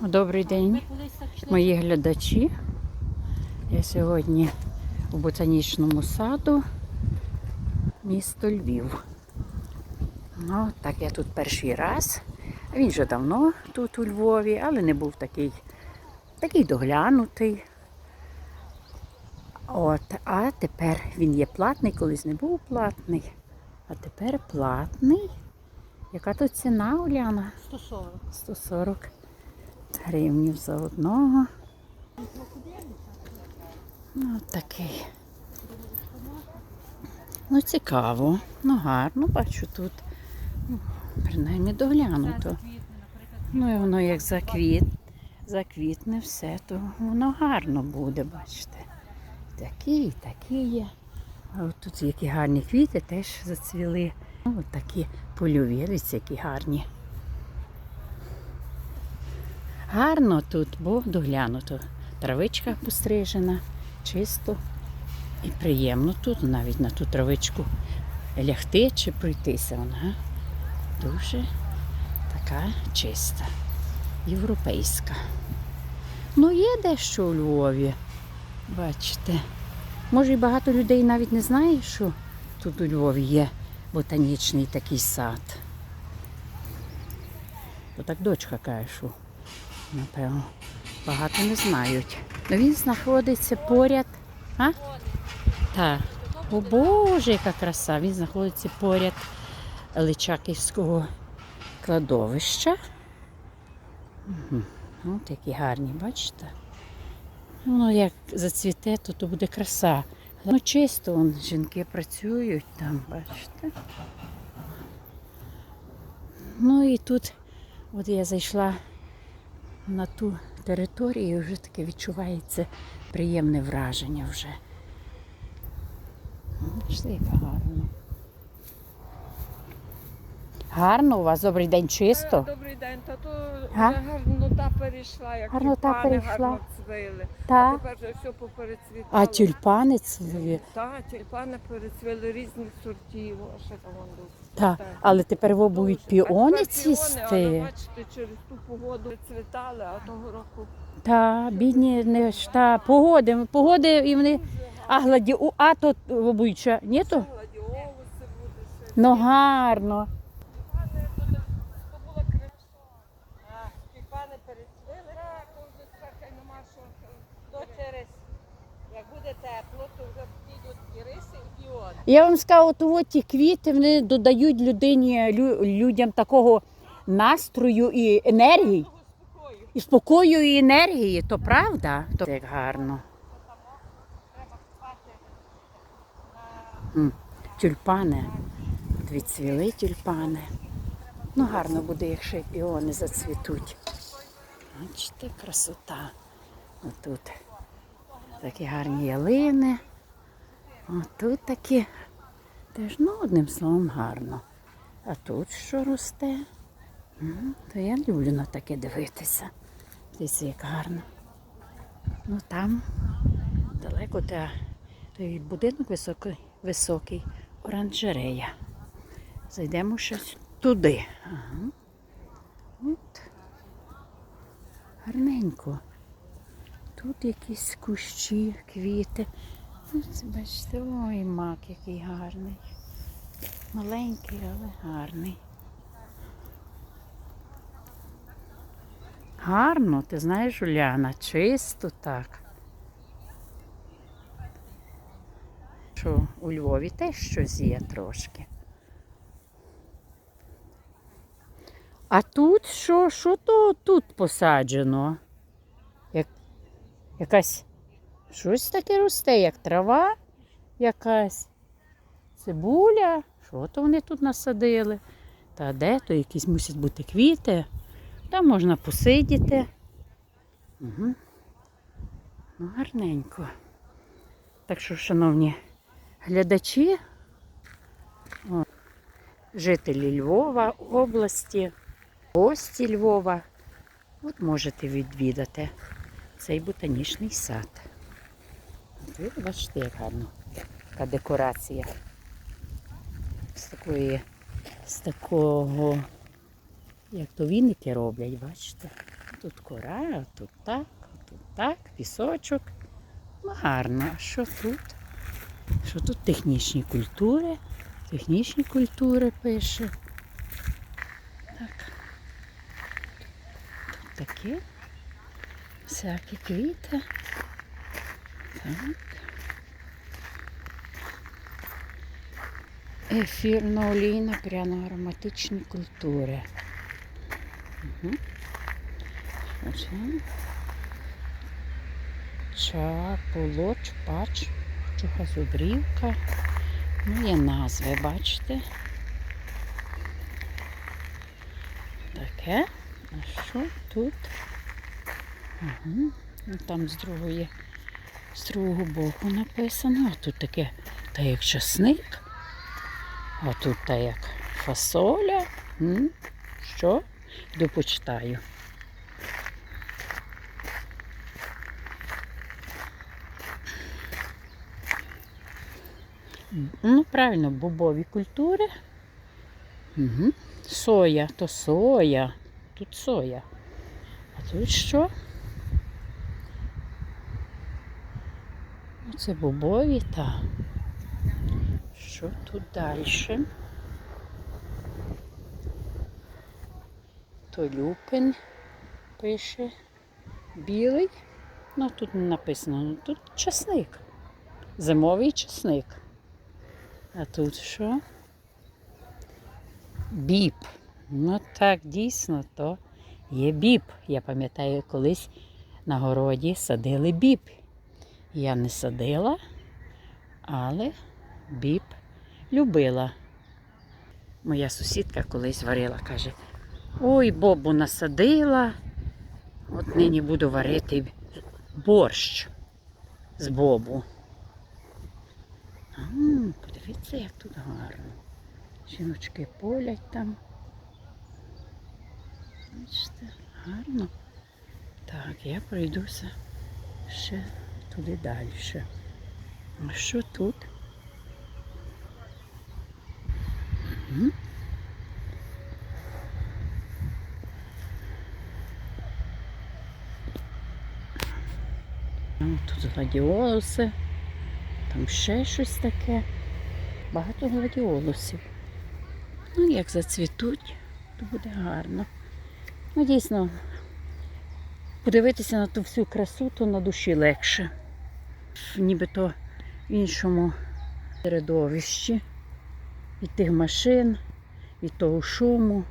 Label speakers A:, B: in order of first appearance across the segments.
A: Добрий день, мої глядачі. Я сьогодні у ботанічному саду місто Львів. Ну, так я тут перший раз. Він вже давно тут у Львові, але не був такий, такий доглянутий. От, а тепер він є платний, колись не був платний. А тепер платний. Яка тут ціна, Уляна?
B: 140.
A: 140 гривнів за одного. Ну, такий. Ну, цікаво. Ну, гарно, бачу тут. Ну, принаймні доглянуто. Ну, і воно як заквіт, заквітне все, то воно гарно буде, бачите. Такі, і такі є. А от тут які гарні квіти теж зацвіли. Ну, от такі польові, які гарні. Гарно тут, бо доглянуто. Травичка пострижена, чисто і приємно тут, навіть на ту травичку лягти чи пройтися. Вона дуже така чиста, європейська. Ну, є дещо у Львові, бачите. Може, і багато людей навіть не знає, що тут у Львові є ботанічний такий сад. То так дочка каже, що напевно, багато не знають. Ну він знаходиться поряд. А? Так. О Боже, яка краса! Він знаходиться поряд Личаківського кладовища. Угу. От які гарні, бачите? Воно як зацвіте, то, то буде краса. Ну, чисто вон, жінки працюють там, бачите. Ну і тут, от я зайшла на ту територію, вже таке відчувається приємне враження вже. Бачите, як гарно. Гарно у вас, добрий день, чисто.
C: Добрий день, та то
A: Га?
C: вже гарнота перейшла, як
A: Гарнота
C: тюльпани
A: перейшла.
C: гарно цвили. А тепер вже все поперецвітало.
A: А тюльпани цвіли.
C: Так, тюльпани перецвіли різних сортів, а ще там був.
A: Так. але тепер
C: Дуже.
A: Піони цвісти.
C: бачите, через ту погоду цвітали, а того року
A: Та, бідні не ж та погоди, погоди і вони. А гладі, а то обуюча, ні то? Ну гарно.
C: Так, вже нема що. То через, як буде тепло, то вже підуть і риси.
A: Я вам скажу, от, от ті квіти вони додають людині, лю- людям такого настрою і енергії, і спокою, і енергії, то правда? То як гарно. Тюльпани. От Відцвіли тюльпани. Ну, гарно буде, якщо піони зацвітуть. Бачите, красота. Отут такі гарні ялини. Отут такі. Теж, ну, одним словом, гарно. А тут що росте? То я люблю на таке дивитися. Дивіться, як гарно. Ну там далеко та той будинок високий, високий, оранжерея. Зайдемо щось туди. Ага. От. Гарненько. Тут якісь кущі, квіти. Ось, бачите, ой, мак який гарний. Маленький, але гарний. Гарно, ти знаєш, Уляна, чисто так. Що у Львові теж щось є трошки. А тут що, що то тут посаджено? Як, якась щось таке росте, як трава якась. Цибуля. Що то вони тут насадили? Та де то якісь мусять бути квіти. Там можна посидіти. Угу. Ну, гарненько. Так що, шановні глядачі, о, жителі Львова, області, гості Львова, от можете відвідати цей ботанічний сад. Ви бачите, як гарно. Така декорація. З такої, з такого, як то віники роблять, бачите? тут кора, а тут так, тут так, пісочок. Ну, гарно. А що тут? Що тут технічні культури? Технічні культури пише. Так. Тут таке. Всякі квіти. Так. Ефірно олійна пряно ароматичні культури. Угу. Оце. Чаполо, чупач, чухозубрівка. Ну, є назви, бачите? Таке. А що тут? Угу. Ну, там з другої, з другого боку написано. А тут таке, та як часник. А тут та як фасоля. М? Що? Йду почитаю. Ну, правильно, бобові культури. Угу. Соя, то соя. Тут соя. А тут що? Це бобові, та. Що тут далі? То люпин пише білий. Ну тут не написано, ну тут часник. Зимовий часник. А тут що? Біп. Ну так, дійсно, то є біп. Я пам'ятаю, колись на городі садили біп. Я не садила, але біп любила. Моя сусідка колись варила, каже, ой, бобу насадила, от нині буду варити борщ з бобу. М, Подивіться, як тут гарно. Жіночки полять там. Бачите, гарно. Так, я пройдуся ще туди далі. А що тут? Мгм. Тут гладіолуси, там ще щось таке. Багато гладіолусів. Ну, як зацвітуть, то буде гарно. Ну, дійсно, подивитися на ту всю красу, то на душі легше. Нібито в іншому середовищі. Від тих машин, від того шуму.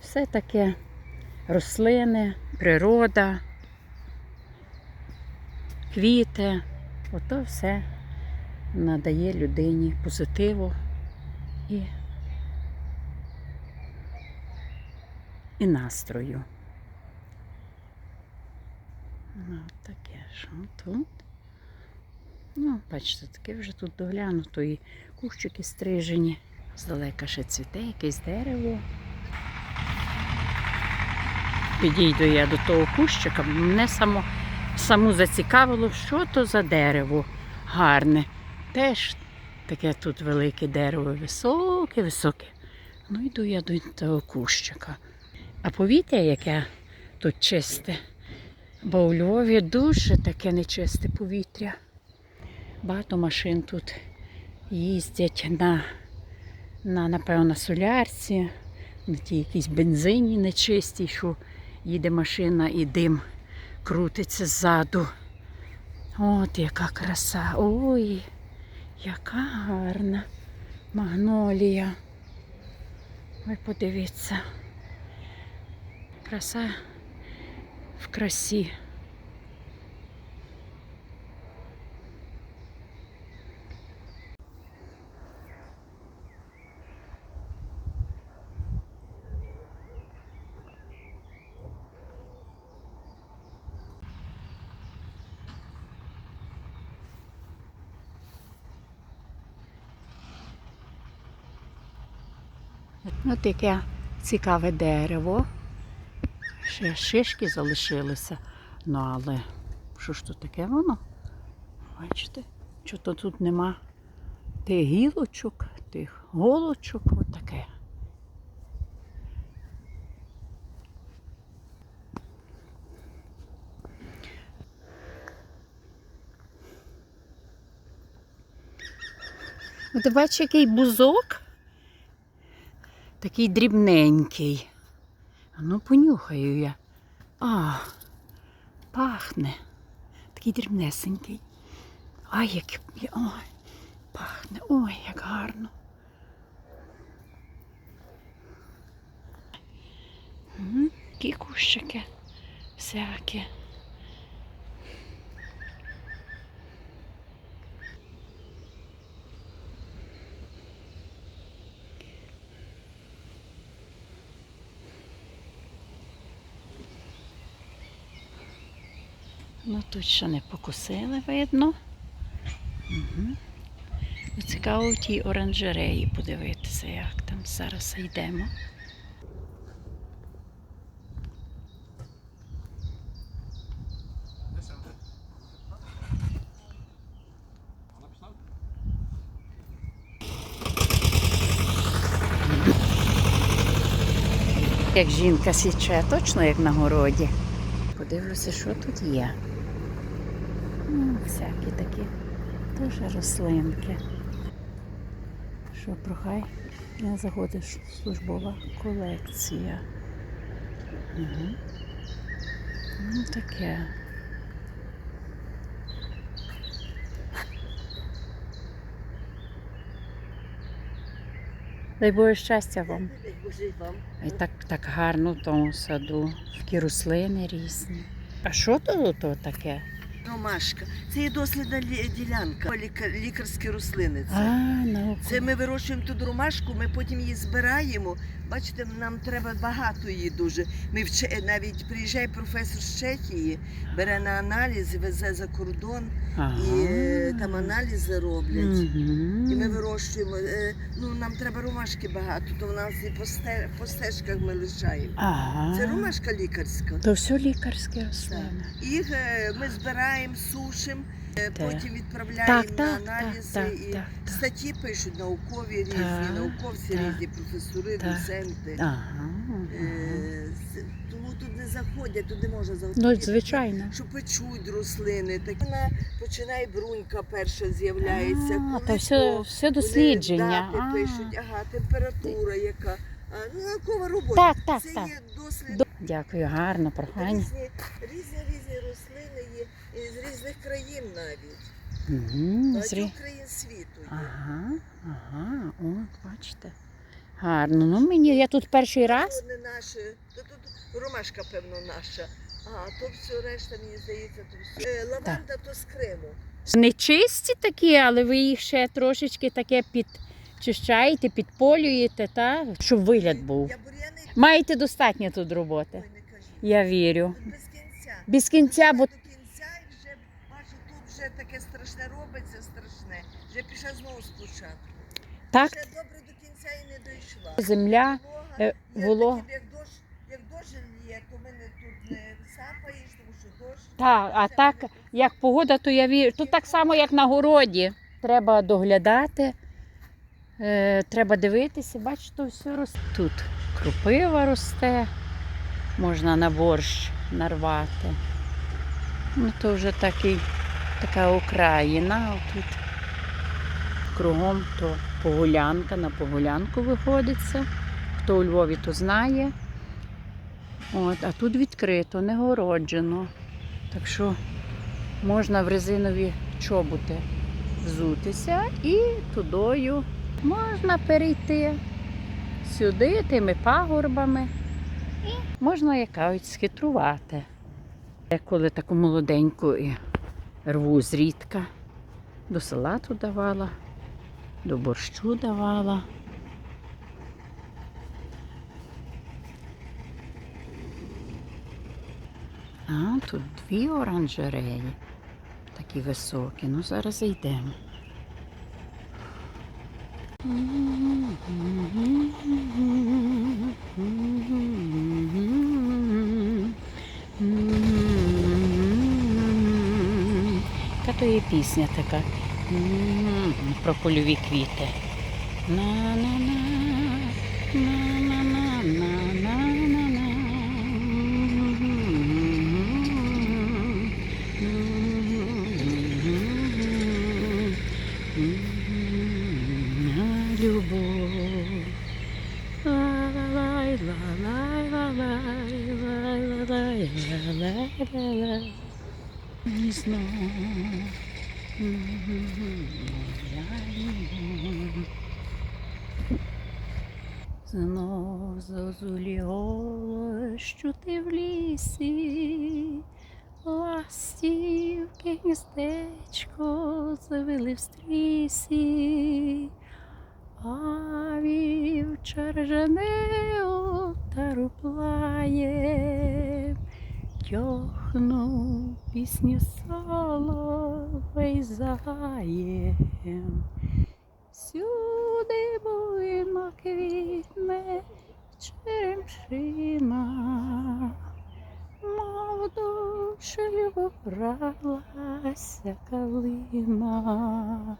A: Все таке рослини, природа, квіти. Ото все надає людині позитиву і, і настрою. Ну, таке що тут. Ну, бачите, таке вже тут доглянуто і кущики стрижені. Здалека ще цвіте якесь дерево. Підійду я до того кущика, бо мене само, саму зацікавило, що то за дерево гарне. Теж таке тут велике дерево, високе, високе. Ну, йду я до того кущика. А повітря, яке тут чисте, бо у Львові дуже таке нечисте повітря. Багато машин тут їздять на, на напевно, солярці, на тій якійсь бензині нечистій, що їде машина і дим крутиться ззаду. От яка краса. Ой, яка гарна магнолія. Ви подивіться. Краса в красі. Ось таке цікаве дерево. Ще шишки залишилися. Ну але що ж тут таке воно? Бачите, що то тут нема тих гілочок, тих голочок, отаке. От бачиш, який бузок. Такий дрібненький. Ну понюхаю я. А, пахне. Такий дрібнесенький. Ай, як ой, пахне, ой, як гарно. Такі кущики всякі. Ну тут ще не покусили, видно. Угу. Цікаво в тій оранжереї подивитися, як там зараз йдемо. Як жінка січе, точно як на городі. Подивлюся, що тут є. Ну, всякі такі теж рослинки. Що прохай не заходиш службова колекція. Угу. Ну таке. Дай Боже щастя вам. І так, так гарно в тому саду. Такі рослини різні. А що тут таке?
B: Ромашка. Це є дослідна ділянка. Лікар, лікарські рослини.
A: А,
B: Це.
A: наука.
B: це ми вирощуємо тут ромашку, ми потім її збираємо. Бачите, нам треба багато її дуже. Ми вче, навіть приїжджає професор з Чехії, бере на аналіз, везе за кордон
A: Ага.
B: і е, там аналізи роблять.
A: Мгм.
B: І ми вирощуємо. Е, Ну, нам треба ромашки багато, то в нас і по, сте, по стежках ми лишаємо.
A: Ага.
B: Це ромашка лікарська.
A: То все лікарське рослини.
B: Їх е, ми збираємо, сушимо, е, потім відправляємо
A: Так,
B: на аналізи.
A: так,
B: і
A: так, так.
B: Статті пишуть наукові різні,
A: Так,
B: науковці
A: так.
B: різні, професори,
A: Так.
B: доценти.
A: Ага.
B: Е, Тому тут не заходять, тут не можна
A: Ну,
B: заходити.
A: звичайно.
B: Що печуть рослини, так вона починає брунька перша з'являється.
A: А, то все, все
B: вони
A: дослідження.
B: дати
A: А.
B: пишуть, ага, температура яка. А, ну, наукова робота.
A: Так, так,
B: Це
A: так.
B: є дослід
A: Дякую, гарно, прохання.
B: Різні, різні різні рослини різних країн навіть.
A: Угу.
B: Багатьох країн світу є.
A: Ага, ага, от, бачите. Гарно. Ну мені я тут перший раз.
B: То не наше, то тут ромашка, певно, наша. А то все решта, мені здається, то все. Лаванда то з Криму.
A: Не чисті такі, але ви їх ще трошечки таке підчищаєте, підполюєте, та? щоб вигляд був.
B: Я бур'яни
A: Маєте достатньо тут роботи.
B: ой, не кажіть.
A: Я вірю.
B: Без кінця.
A: Без кінця, бо
B: До кінця і вже бачу, тут вже таке страшне робиться, страшне. Вже пішла знову спочатку.
A: так
B: Ще добре до кінця і не дійшла.
A: земля.
B: Волога,
A: е,
B: є як дощ, як дощ лє, то мене тут не сапаєш, тому що дощ.
A: Так, а так, як погода, то я вірю. Тут так само, як на городі. Треба доглядати, е, треба дивитися, бачите, все росте. Тут крупива росте, можна на борщ нарвати. Ну, то вже такий, така Україна. Тут кругом то погулянка, на погулянку виходиться. Хто у Львові, то знає. От, а тут відкрито, не городжено. Так що можна в резинові чоботи взутися і тудою можна перейти сюди, тими пагорбами. І можна якось схитрувати. Я коли таку молоденьку рву зрідка, до салату давала, до борщу давала. А, тут дві оранжереї. Такі високі. Ну, зараз зайдемо. Яка то є пісня така. Про польові квіти. на на на на на. Знов зозулі голос чути в лісі, ластівки гніздечко завели в стрісі, а вівчар жене отару плає, тьохнув пісню соловей заєм. Всюди буйно квітне черемшина, мов душу любов бралася калина.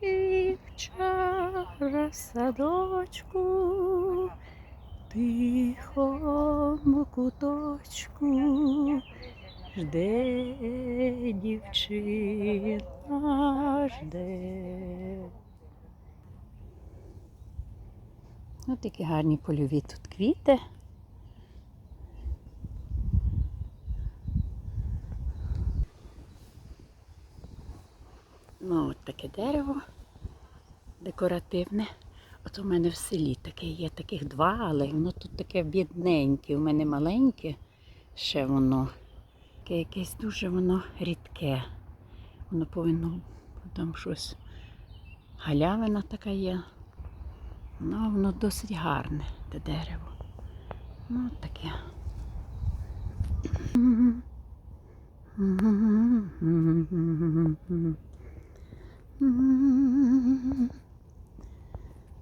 A: І вчора садочку, тихому куточку, жде дівчина, жде. Ось такі гарні польові тут квіти. Ну, от таке дерево декоративне. От у мене в селі таке є таких два, але воно тут таке бідненьке. У мене маленьке ще воно. Таке якесь дуже воно рідке. Воно повинно там щось. Галявина така є. Ну, воно досить гарне, те дерево. Ну, от таке.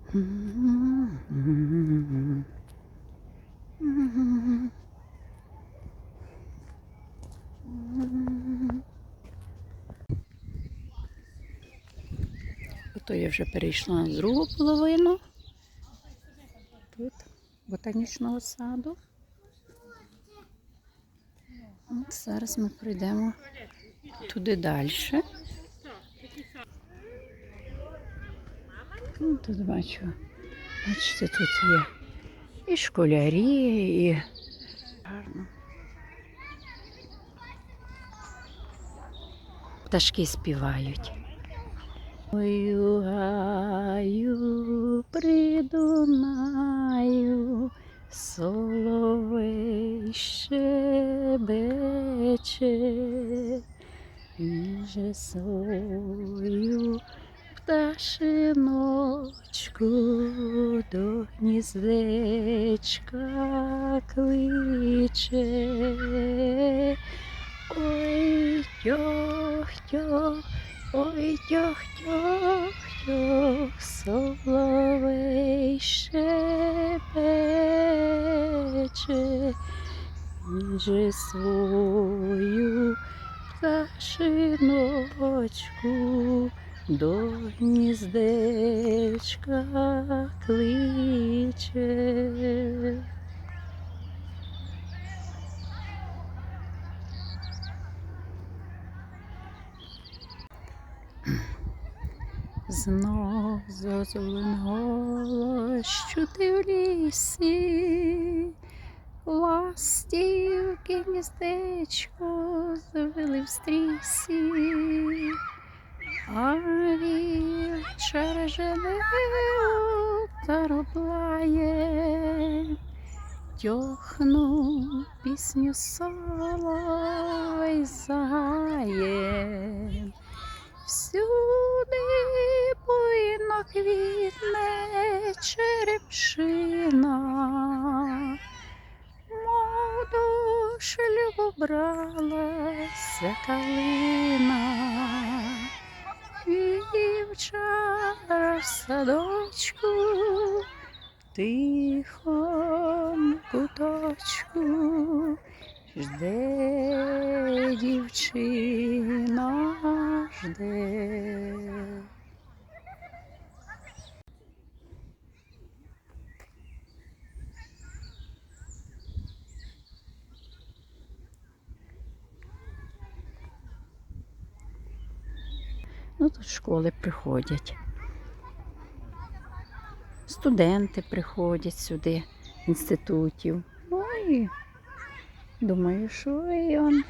A: Ото я вже перейшла на другу половину. Тут ботанічного саду. От зараз ми пройдемо туди далі. Ну, Тут бачу, бачите, тут є і школярі, і гарно. Пташки співають. У гаю при Дунаю соловей щебече, він же свою пташиночку до гніздечка кличе. Ой, тьох-тьох, ой, тьох-тьох-тьох, соловей щебече, він свою пташиночку до гніздечка кличе. Знов зозулин голос чути в лісі, ластівки гніздечко завели в стрісі, а вівчар живе та роблає, тьохну пісню соловей зає. Всюди буйно квітне черепшина, мов душу любов бралася калина, вівчара в садочку, тихо куточку, жде дівчина, жде. Ну, тут школи приходять. Студенти приходять сюди, інститутів. Ну і Думаю, що і он,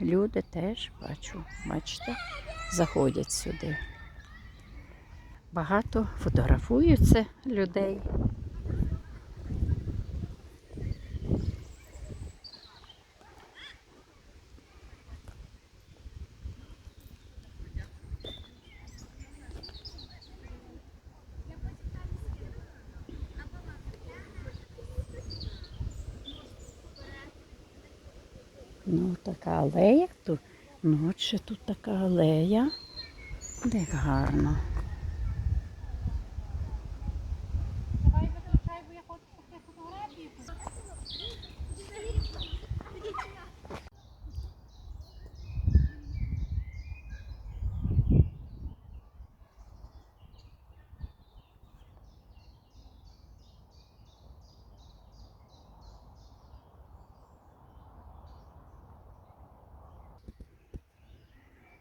A: люди теж бачу, бачите, заходять сюди. Багато фотографуються людей. Ну, така алея тут. Ну, от ще тут така алея. Де гарно.
D: Давай виключай, бо я хочу такі фотографії.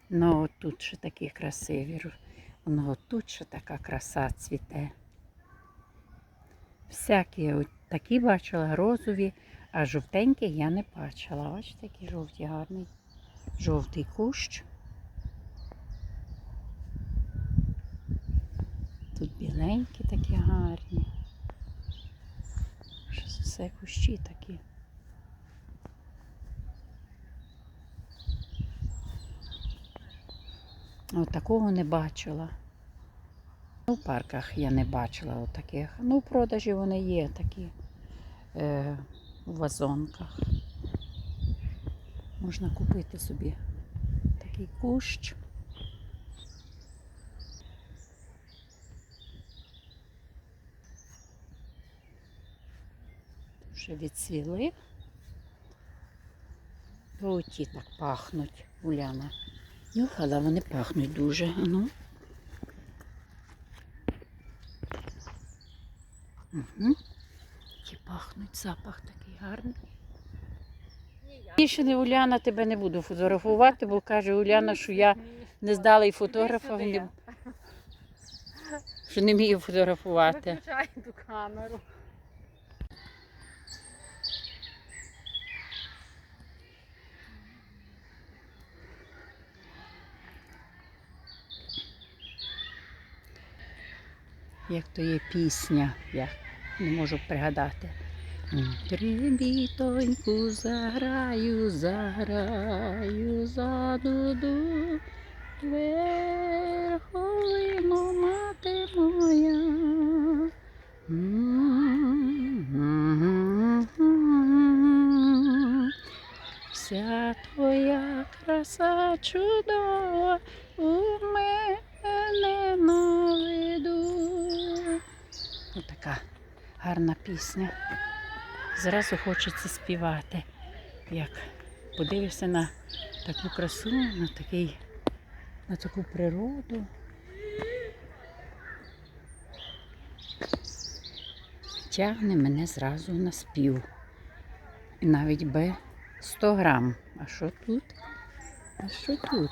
A: Ну, от тут ще такі красиві. Ну, тут ще така краса цвіте. Всякі такі бачила, розові, а жовтенькі я не бачила. Бачите, який жовтий гарний. Жовтий кущ. Тут біленькі такі гарні. Щось Все кущі такі. От такого не бачила. Ну, в парках я не бачила от таких. Ну, в продажі вони є такі е, у вазонках. Можна купити собі такий кущ. Вже відцвіли. Оті так пахнуть, Уляна. Нюхала, вони пахнуть дуже. Ну. Угу. Пахнуть, запах такий гарний. Більше не Уляна тебе не буду фотографувати, бо каже Уляна, що я не здала і фотографа, що не вмію фотографувати.
C: Виключай ту камеру.
A: Як то є пісня, я не можу пригадати. Трибітоньку заграю, заграю за дуду, верховину мати моя. Вся твоя краса чудова у мене гарна пісня. Зразу хочеться співати. Як подивишся на таку красу, на, такий, на таку природу. Тягне мене зразу на спів. І навіть би 100 грам. А що тут? А що тут?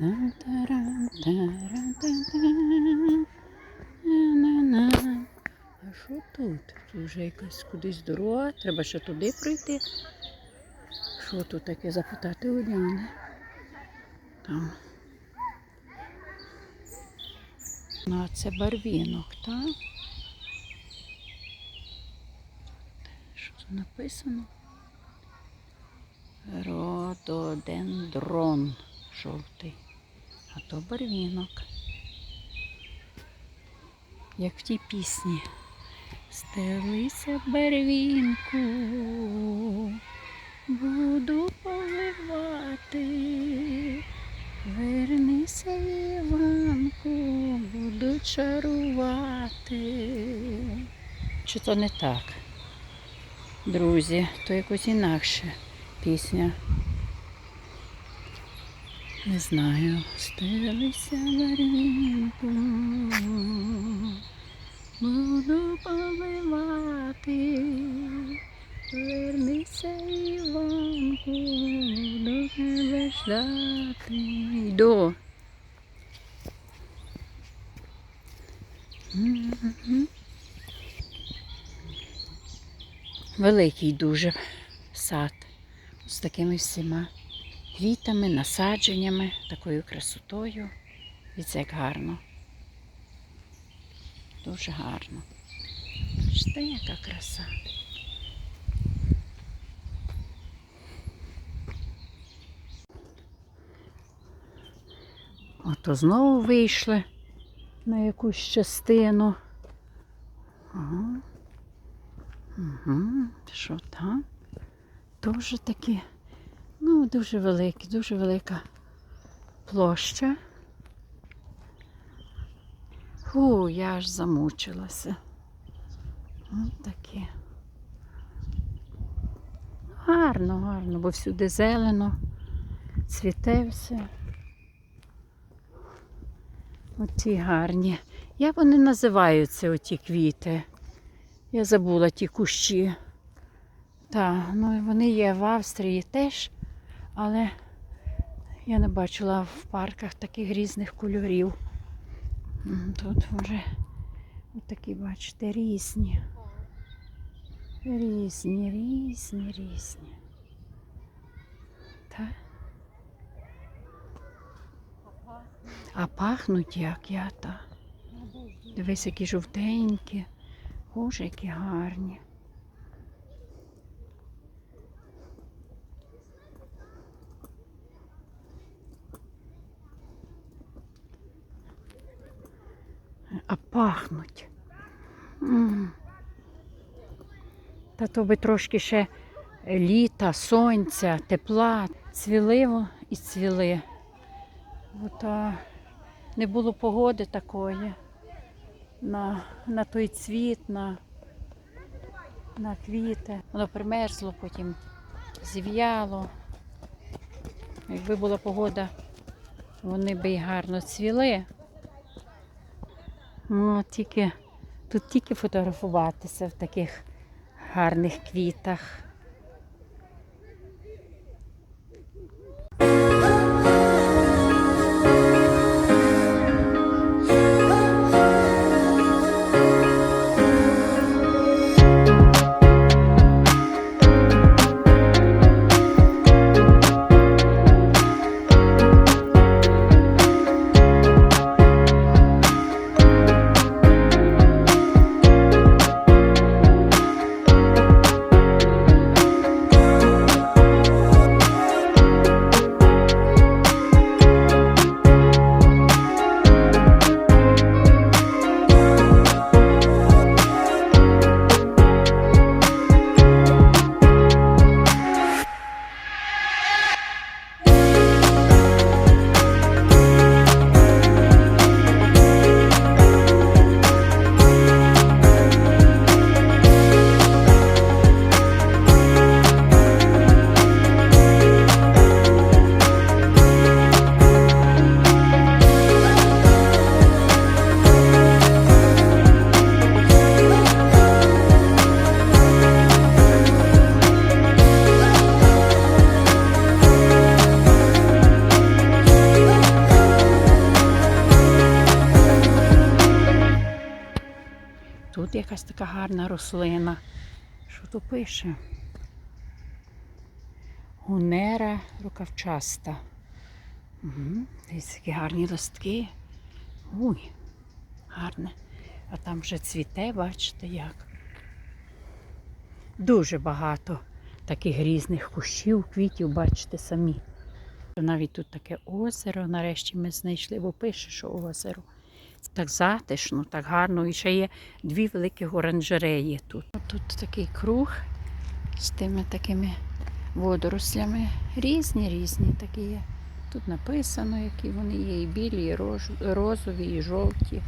A: А що тут? Тут вже якась кудись дорога, треба ще туди пройти. Що тут таке запитати у Діани? Там. Ну, а це барвінок, так? Що тут написано? Рододендрон жовтий. А то барвінок. Як в тій пісні. Стелися барвінку, буду поливати. Вернися, Іванку, буду чарувати. Чи то не так? Друзі, то якось інакше пісня. Не знаю. Стелися барвінку, буду поливати. Вернися, Іванку, до тебе ждати. Йду. Великий дуже сад з такими всіма квітами, насадженнями, такою красотою. І це як гарно. Дуже гарно. Бачите, яка краса. Ото знову вийшли на якусь частину. Ага. Угу. Що там? Дуже такі, ну, дуже великі, дуже велика площа. Фу, я аж замучилася. Ось таке. Гарно, гарно, бо всюди зелено, цвіте все. Оті гарні. Як вони називаються, оті квіти? Я забула ті кущі. Так, ну вони є в Австрії теж, але я не бачила в парках таких різних кольорів. Тут вже такі, бачите, різні. Різні, різні, різні. Так. А пахнуть як я та. Дивись, які жовтенькі. Боже, які гарні. А пахнуть. Та то би трошки ще літа, сонця, тепла, цвіливо і цвіли. Бо то не було погоди такої на, на той цвіт, на, на квіти. Воно примерзло, потім зів'яло. Якби була погода, вони би й гарно цвіли. Ну, тільки, тут тільки фотографуватися в таких гарних квітах. Тут якась така гарна рослина. Що тут пише? Гунера рукавчаста. Угу. Дивіться, які гарні листки. Ой, гарне. А там вже цвіте, бачите як. Дуже багато таких різних кущів, квітів, бачите самі. Навіть тут таке озеро, нарешті ми знайшли, бо пише, що озеро. Так затишно, так гарно. І ще є дві великі оранжереї тут. Тут такий круг з тими такими водорослями. Різні, різні такі є. Тут написано, які вони є, і білі, і розові, і жовті.